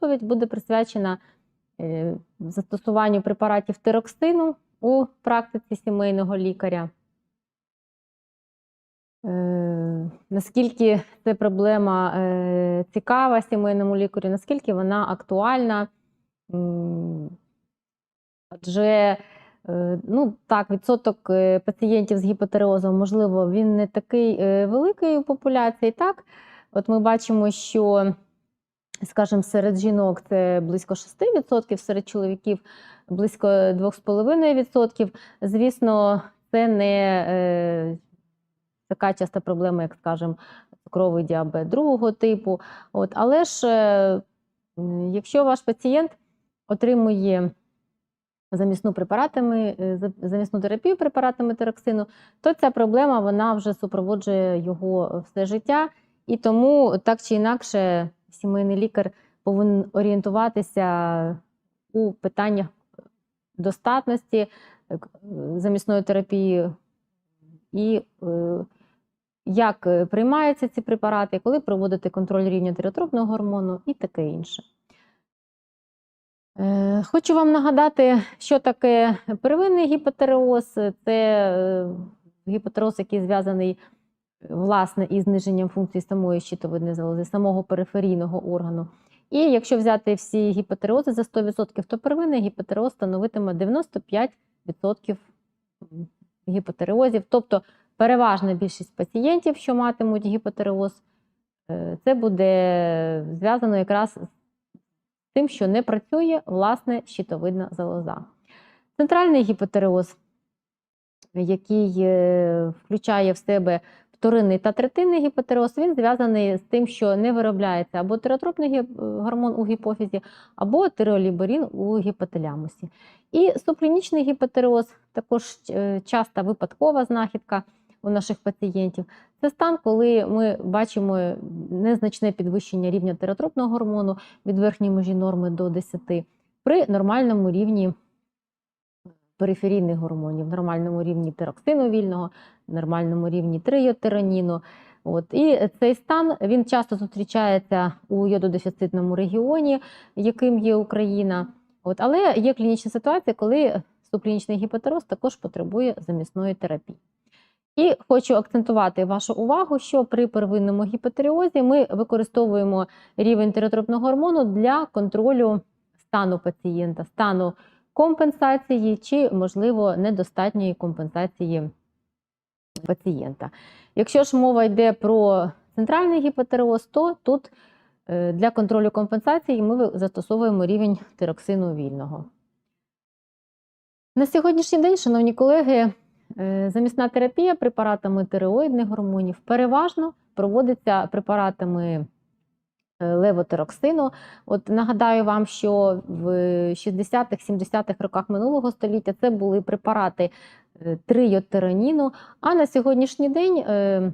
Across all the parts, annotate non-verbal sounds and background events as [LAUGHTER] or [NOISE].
доповідь буде присвячена е, застосуванню препаратів тироксину у практиці сімейного лікаря. Е, Наскільки ця проблема е, цікава сімейному лікарю, наскільки вона актуальна? Адже ну, так, відсоток пацієнтів з гіпотереозом, можливо, він не такий великий у популяції. Так, от ми бачимо, що, скажімо, серед жінок це близько 6%, серед чоловіків близько 2,5%. Звісно, це не е, така часта проблема, як, скажімо, цукровий діабет другого типу. От, але ж, е, якщо ваш пацієнт отримує замісну препаратами, е, замісну терапію препаратами тироксину, то ця проблема вона вже супроводжує його все життя. І тому так чи інакше сімейний лікар повинен орієнтуватися у питаннях достатності е, замісної терапії і е, як е, приймаються ці препарати, коли проводити контроль рівня тиреотропного гормону і таке інше. Хочу вам нагадати, що таке первинний гіпотереоз. Це гіпотереоз, який зв'язаний власне із зниженням функції самої щитовидної залози, самого периферійного органу. І якщо взяти всі гіпотереози за 100%, то первинний гіпотереоз становитиме 95% гіпотереозів. Тобто переважна більшість пацієнтів, що матимуть гіпотереоз, е, це буде зв'язано якраз з тим, що не працює власне щитовидна залоза. Центральний гіпотереоз, який е, включає в себе вторинний та третинний гіпотереоз, він зв'язаний з тим, що не виробляється або тиреотропний гіп- гормон у гіпофізі, або тиреоліберін у гіпоталямусі. І субклінічний гіпотереоз також е, часта випадкова знахідка у наших пацієнтів. Це стан, коли ми бачимо незначне підвищення рівня тиреотропного гормону від верхньої межі норми до 10 при нормальному рівні периферійних гормонів, нормальному рівні тироксину вільного, нормальному рівні трийотераніну. От. І цей стан він часто зустрічається у йододефіцитному регіоні, яким є Україна. От. Але є клінічна ситуація, коли субклінічний гіпотероз також потребує замісної терапії. І хочу акцентувати вашу увагу, що при первинному гіпотереозі ми використовуємо рівень тиреотропного гормону для контролю стану пацієнта, стану компенсації чи, можливо, недостатньої компенсації пацієнта. Якщо ж мова йде про центральний гіпотереоз, то тут е, для контролю компенсації ми застосовуємо рівень тироксину вільного. На сьогоднішній день, шановні колеги, е, замісна терапія препаратами тиреоїдних гормонів переважно проводиться препаратами е, левотироксину. От нагадаю вам, що в 60-х-70-х роках минулого століття це були препарати е, а на сьогоднішній день е,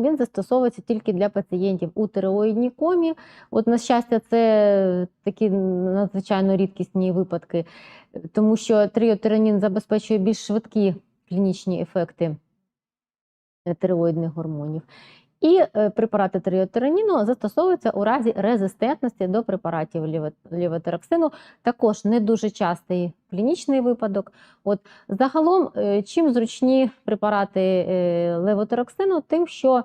він застосовується тільки для пацієнтів у тиреоїдній комі. От, на щастя, це такі надзвичайно рідкісні випадки, тому що трийотеранін забезпечує більш швидкі клінічні ефекти е, тиреоїдних гормонів. І е, препарати трийотераніну застосовуються у разі резистентності до препаратів лівотероксину. Також не дуже частий клінічний випадок. От загалом, е, чим зручні препарати е, левотероксину, тим, що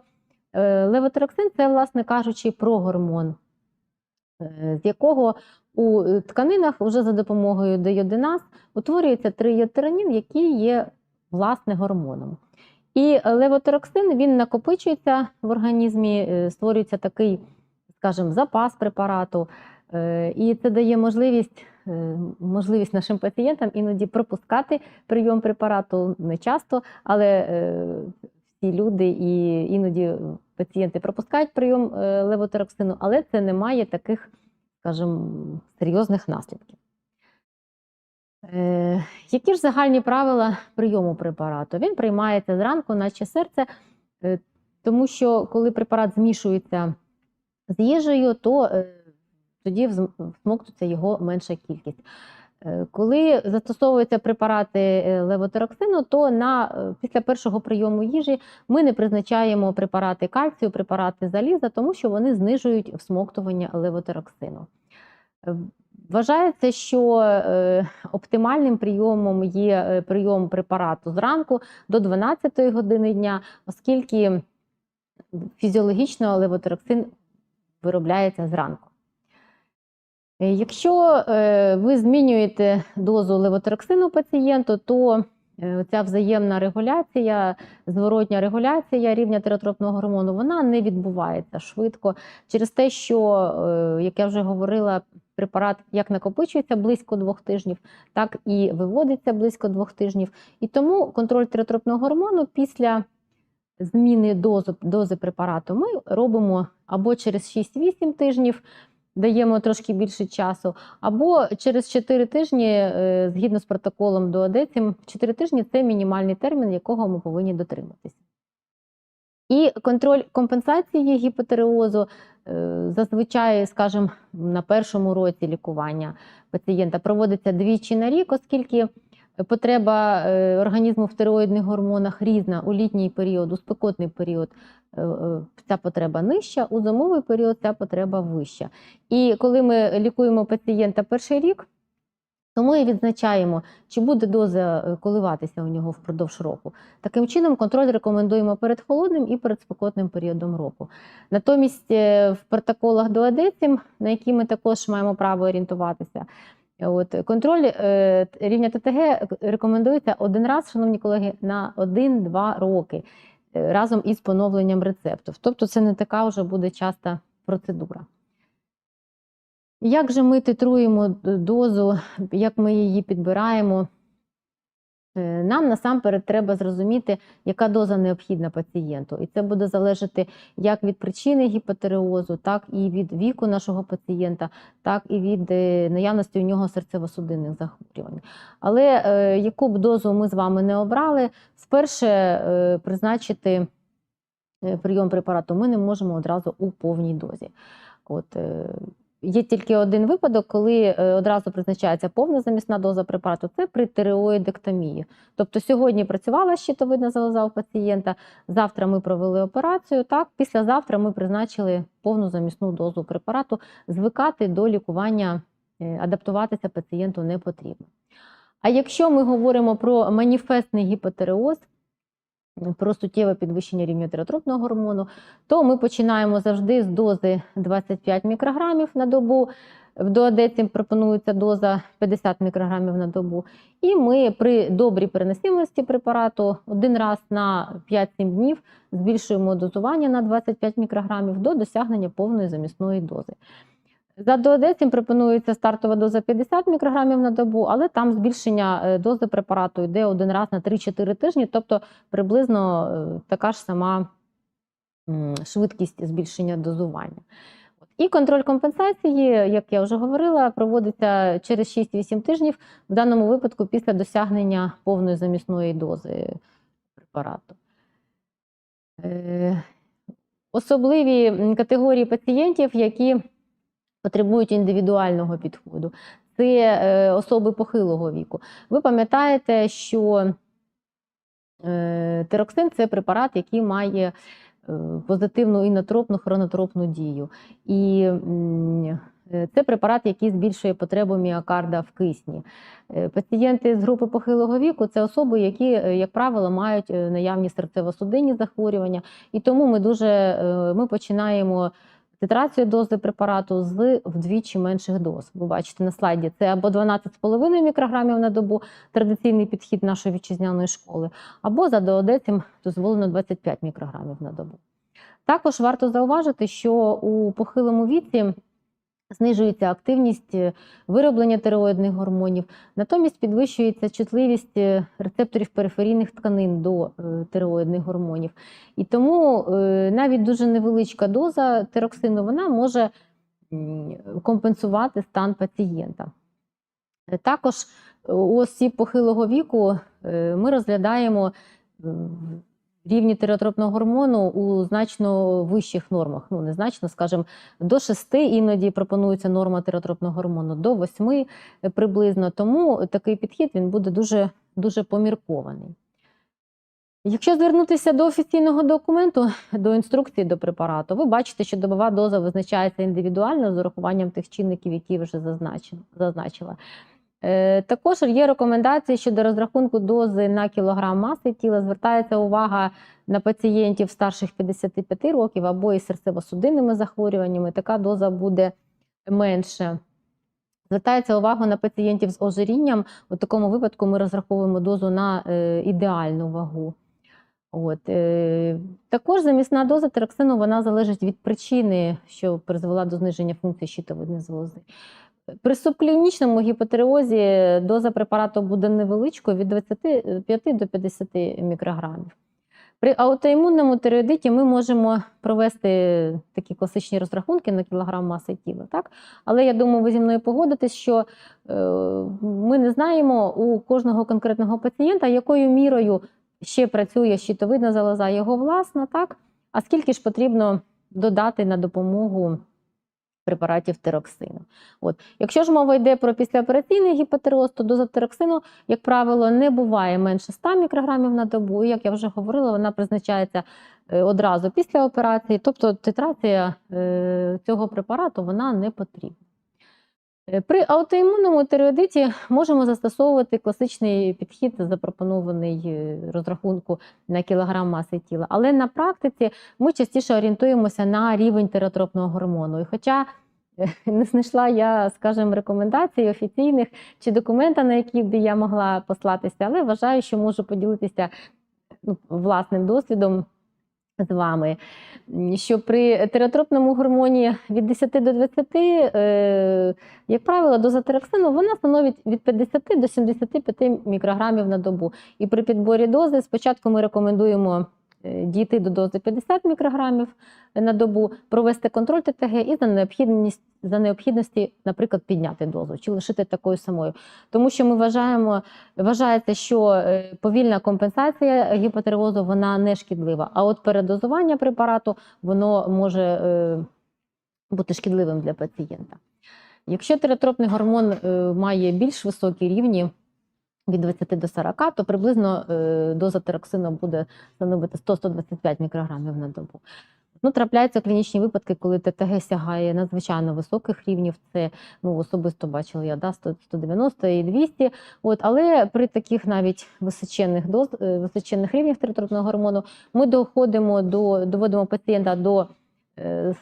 левотероксин це, власне кажучи, прогормон, з якого у тканинах вже за допомогою дейодиназ утворюється трийотеранін, який є власне гормоном. І левотероксин він накопичується в організмі, е, створюється такий, скажімо, запас препарату. Е, І це дає можливість, е, можливість нашим пацієнтам іноді пропускати прийом препарату не часто, але всі люди і іноді пацієнти пропускають прийом левотероксину, але це не має таких, скажімо, серйозних наслідків. Е, Які ж загальні правила прийому препарату? Він приймається зранку, наче серце, е, тому що коли препарат змішується з їжею, то е, тоді всмоктується його менша кількість. Коли застосовуються препарати левотероксину, то на, після першого прийому їжі ми не призначаємо препарати кальцію, препарати заліза, тому що вони знижують всмоктування левотероксину. Вважається, що е, оптимальним прийомом є е, прийом препарату зранку до 12 години дня, оскільки фізіологічно левотероксин виробляється зранку. Е, Якщо ви змінюєте дозу левотероксину пацієнту, то ця взаємна регуляція, зворотня регуляція рівня тиреотропного гормону, вона не відбувається швидко через те, що, як я вже говорила, препарат як накопичується близько двох тижнів, так і виводиться близько двох тижнів. І тому контроль тиреотропного гормону після зміни дози, дози препарату ми робимо або через 6-8 тижнів, даємо трошки більше часу, або через 4 тижні, е, згідно з протоколом до АДЕЦІМ, 4 тижні це мінімальний термін, якого ми повинні дотриматися. І контроль компенсації гіпотереозу зазвичай, скажімо, на першому році лікування пацієнта проводиться двічі на рік, оскільки потреба е, організму в тероїдних гормонах різна у літній період, у спекотний період е, е, ця потреба нижча, у зимовий період ця потреба вища. І коли ми лікуємо пацієнта перший рік, то ми відзначаємо, чи буде доза е, коливатися у нього впродовж року. Таким чином, контроль рекомендуємо перед холодним і перед спекотним періодом року. Натомість е, в протоколах до АДЕЦІМ, на які ми також маємо право орієнтуватися, От, контроль е, рівня ТТГ рекомендується один раз, шановні колеги, на 1-2 роки разом із поновленням рецепту. Тобто це не така вже буде часта процедура. Як же ми титруємо дозу, як ми її підбираємо? Е, Нам насамперед треба зрозуміти, яка доза необхідна пацієнту. І це буде залежати як від причини гіпотереозу, так і від віку нашого пацієнта, так і від е, наявності у нього серцево-судинних захворювань. Але е, яку б дозу ми з вами не обрали, сперше е, призначити е, прийом препарату ми не можемо одразу у повній дозі. От, е, Є тільки один випадок, коли е, одразу призначається повна замісна доза препарату, це при тиреоїдектомії. Тобто сьогодні працювала щитовидна залоза у пацієнта, завтра ми провели операцію, так, післязавтра ми призначили повну замісну дозу препарату. Звикати до лікування, е, адаптуватися пацієнту не потрібно. А якщо ми говоримо про маніфестний гіпотереоз, про суттєве підвищення рівня тиреотропного гормону, то ми починаємо завжди з дози 25 мікрограмів на добу. В дуодеці пропонується доза 50 мікрограмів на добу. І ми при добрій переносимості препарату один раз на 5-7 днів збільшуємо дозування на 25 мікрограмів до досягнення повної замісної дози. За дуодецім пропонується стартова доза 50 мікрограмів на добу, але там збільшення е, дози препарату йде один раз на 3-4 тижні, тобто приблизно е, така ж сама швидкість збільшення дозування. І контроль компенсації, як я вже говорила, проводиться через 6-8 тижнів, в даному випадку після досягнення повної замісної дози препарату. Е, Особливі категорії пацієнтів, які потребують індивідуального підходу. Це е, особи похилого віку. Ви пам'ятаєте, що е, тироксин це препарат, який має е, позитивну інотропну хронотропну дію. І це препарат, який збільшує потребу міокарда в кисні. Пацієнти з групи похилого віку це особи, які, як правило, мають наявні серцево-судинні захворювання. І тому ми дуже ми починаємо титрацію дози препарату з вдвічі менших доз. Ви бачите на слайді, це або 12,5 мікрограмів на добу, традиційний підхід нашої вітчизняної школи, або за доодецем дозволено 25 мікрограмів на добу. Також варто зауважити, що у похилому віці знижується активність е, вироблення тиреоїдних гормонів, натомість підвищується чутливість е, рецепторів периферійних тканин до е, тиреоїдних гормонів. І тому навіть дуже невеличка доза тироксину вона може компенсувати стан пацієнта. Також у осіб похилого віку ми розглядаємо рівні тиреотропного гормону у значно вищих нормах. Ну, не значно, скажімо, до 6 іноді пропонується норма тиреотропного гормону, до 8 приблизно. Тому такий підхід він буде дуже, дуже поміркований. Якщо звернутися до офіційного документу, до інструкції до препарату, ви бачите, що добова доза визначається індивідуально з урахуванням тих чинників, які вже зазначила. Е, Також є рекомендації щодо розрахунку дози на кілограм маси тіла. Звертається увага на пацієнтів старших 55 років або із серцево-судинними захворюваннями. Така доза буде менше. Звертається увага на пацієнтів з ожирінням. У такому випадку ми розраховуємо дозу на е, ідеальну вагу. От, е, також замісна доза тироксину вона залежить від причини, що призвела до зниження функції щитовидної залози. При субклінічному гіпотереозі доза препарату буде невеличкою від 25 до 50 мікрограмів. При аутоімунному тиреоїдиті ми можемо провести такі класичні розрахунки на кілограм маси тіла. Так? Але я думаю, ви зі мною погодитесь, що е, ми не знаємо у кожного конкретного пацієнта, якою мірою ще працює щитовидна залоза його власна, так? а скільки ж потрібно додати на допомогу препаратів тироксину. От. Якщо ж мова йде про післяопераційний гіпотероз, то доза тироксину, як правило, не буває менше 100 мікрограмів на добу. І, як я вже говорила, вона призначається е, одразу після операції, тобто titrація е, цього препарату вона не потрібна. Е, При аутоімунному тиреоїдиті можемо застосовувати класичний підхід, запропонований е, розрахунку на кілограм маси тіла. Але на практиці ми частіше орієнтуємося на рівень тиреотропного гормону. І хоча е, [LAUGHS] не знайшла я, скажімо, рекомендацій офіційних чи документа, на які б я могла послатися, але вважаю, що можу поділитися ну, власним досвідом з вами. Що при тератропному гормоні від 10 до 20, е, як правило, доза тероксину вона становить від 50 до 75 мікрограмів на добу. І при підборі дози спочатку ми рекомендуємо дійти до дози 50 мікрограмів на добу, провести контроль ТТГ і за необхідність за необхідності, наприклад, підняти дозу чи лишити такою самою. Тому що ми вважаємо, вважається, що е, повільна компенсація гіпотереозу вона не шкідлива. А от передозування препарату воно може е, бути шкідливим для пацієнта. Якщо тиреотропний гормон е, має більш високі рівні від 20 до 40, то приблизно е, доза тироксину буде становити 100-125 мікрограмів на добу. Ну, трапляються клінічні випадки, коли ТТГ сягає надзвичайно високих рівнів. Це ну, особисто бачила я да, 190 і 200. От, але при таких навіть височенних доз, е, височенних рівнях тиреотропного гормону ми доходимо до доводимо пацієнта до е,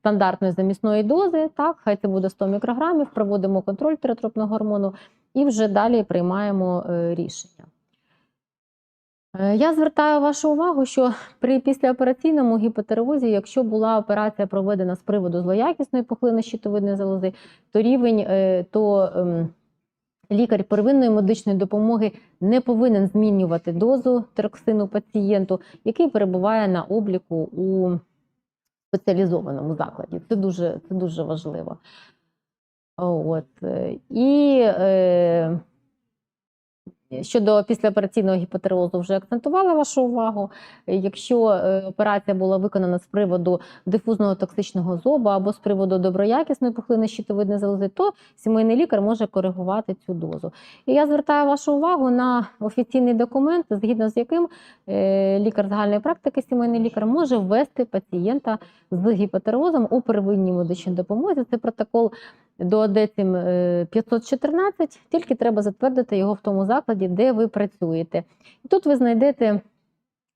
стандартної замісної дози. Так, хай це буде 100 мікрограмів, проводимо контроль тиреотропного гормону і вже далі приймаємо е, рішення. Е, Я звертаю вашу увагу, що при післяопераційному гіпотереозі, якщо була операція проведена з приводу злоякісної пухлини щитовидної залози, то рівень е, то ем, лікар первинної медичної допомоги не повинен змінювати дозу тироксину пацієнту, який перебуває на обліку у спеціалізованому закладі. Це дуже, це дуже важливо. От. І е, щодо післяопераційного гіпотереозу вже акцентувала вашу увагу. Якщо е, операція була виконана з приводу дифузного токсичного зоба або з приводу доброякісної пухлини щитовидної залози, то сімейний лікар може коригувати цю дозу. І я звертаю вашу увагу на офіційний документ, згідно з яким е, лікар загальної практики, сімейний лікар може ввести пацієнта з гіпотереозом у первинній медичній допомозі. Це протокол до АДЕЦІМ е, 514, тільки треба затвердити його в тому закладі, де ви працюєте. І тут ви знайдете,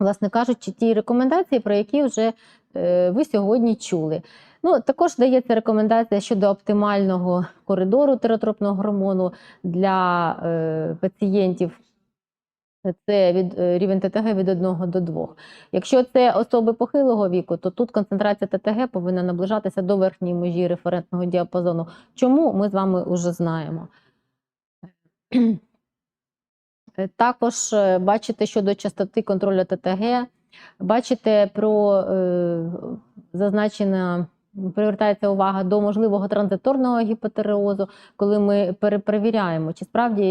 власне кажучи, ті рекомендації, про які вже е, ви сьогодні чули. Ну, також дається рекомендація щодо оптимального коридору тиреотропного гормону для е, пацієнтів. Це від е, рівень ТТГ від 1 до 2. Якщо це особи похилого віку, то тут концентрація ТТГ повинна наближатися до верхньої межі референтного діапазону. Чому ми з вами вже знаємо? Е, Також е, бачите щодо частоти контролю ТТГ, бачите про е, зазначена привертається увага до можливого транзиторного гіпотереозу, коли ми перепровіряємо, чи справді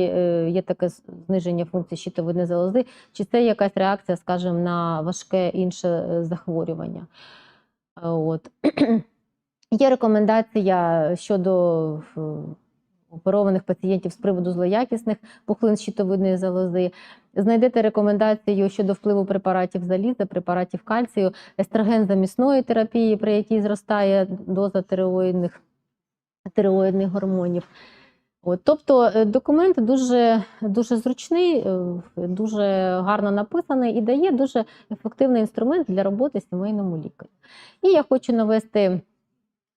є таке зниження функції щитовидної залози, чи це якась реакція, скажімо, на важке інше захворювання. От. [CLEARS THROAT] Є рекомендація щодо оперованих пацієнтів з приводу злоякісних пухлин щитовидної залози. Знайдете рекомендацію щодо впливу препаратів заліза, препаратів кальцію, естроген замісної терапії, при якій зростає доза тиреоїдних, тиреоїдних гормонів. От, тобто е, документ дуже, дуже зручний, е, дуже гарно написаний і дає дуже ефективний інструмент для роботи з сімейному лікарю. І я хочу навести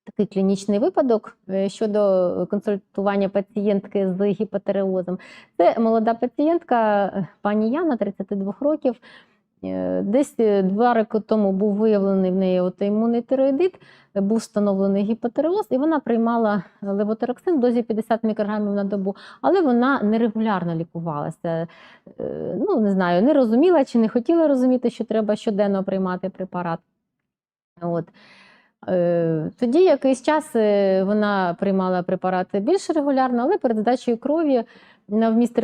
такий клінічний випадок е, щодо консультування пацієнтки з гіпотереозом. Це молода пацієнтка, е, пані Яна, 32 років. Е, Десь е, два роки тому був виявлений в неї аутоімунний тироїдит, е, був встановлений гіпотереоз, і вона приймала левотероксин в дозі 50 мікрограмів на добу, але вона нерегулярно лікувалася. Е, Ну, не знаю, не розуміла чи не хотіла розуміти, що треба щоденно приймати препарат. От. Е, Тоді якийсь час е, вона приймала препарати більш регулярно, але перед здачею крові на вміст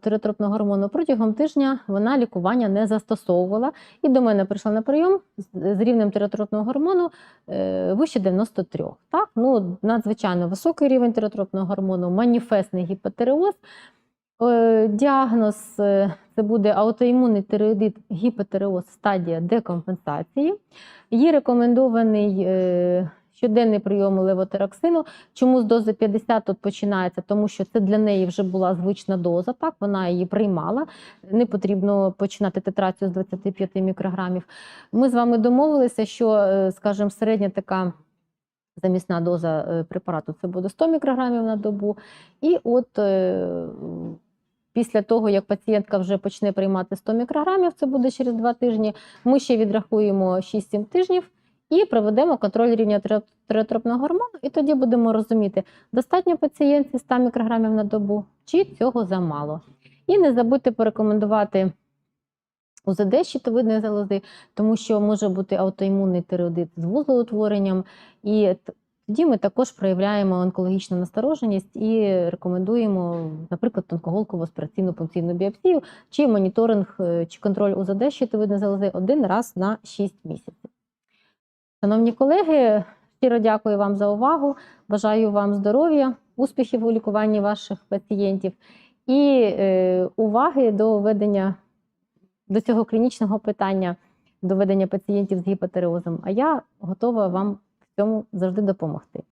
тиреотропного гормону протягом тижня вона лікування не застосовувала. І до мене прийшла на прийом з, рівнем тиреотропного гормону е, вище 93. Так? Ну, надзвичайно високий рівень тиреотропного гормону, маніфестний гіпотереоз. Е, Діагноз е, це буде аутоімунний тиреоїдит гіпотереоз стадія декомпенсації. Є рекомендований е, щоденний прийом левотероксину. Чому з дози 50 тут починається? Тому що це для неї вже була звична доза, так вона її приймала. Не потрібно починати тетрацію з 25 мікрограмів. Ми з вами домовилися, що, скажімо, середня така. Замісна доза препарату це буде 100 мікрограмів на добу. І от після того, як пацієнтка вже почне приймати 100 мікрограмів, це буде через 2 тижні, ми ще відрахуємо 6-7 тижнів і проведемо контроль рівня тире- тиреотропного гормону, і тоді будемо розуміти, достатньо пацієнтці 100 мікрограмів на добу, чи цього замало. І не забудьте порекомендувати УЗД щитовидної залози, тому що може бути аутоімунний тиреоїдит з вузлоутворенням, і тоді ми також проявляємо онкологічну настороженість і рекомендуємо, наприклад, тонкоголкову аспіраційну пункційну біопсію чи моніторинг е, чи контроль УЗД щитовидної залози один раз на 6 місяців. Шановні колеги, щиро дякую вам за увагу. Бажаю вам здоров'я, успіхів у лікуванні ваших пацієнтів і е, уваги до ведення до цього клінічного питання, до ведення пацієнтів з гіпотереозом. А я готова вам цьому завжди допомогти.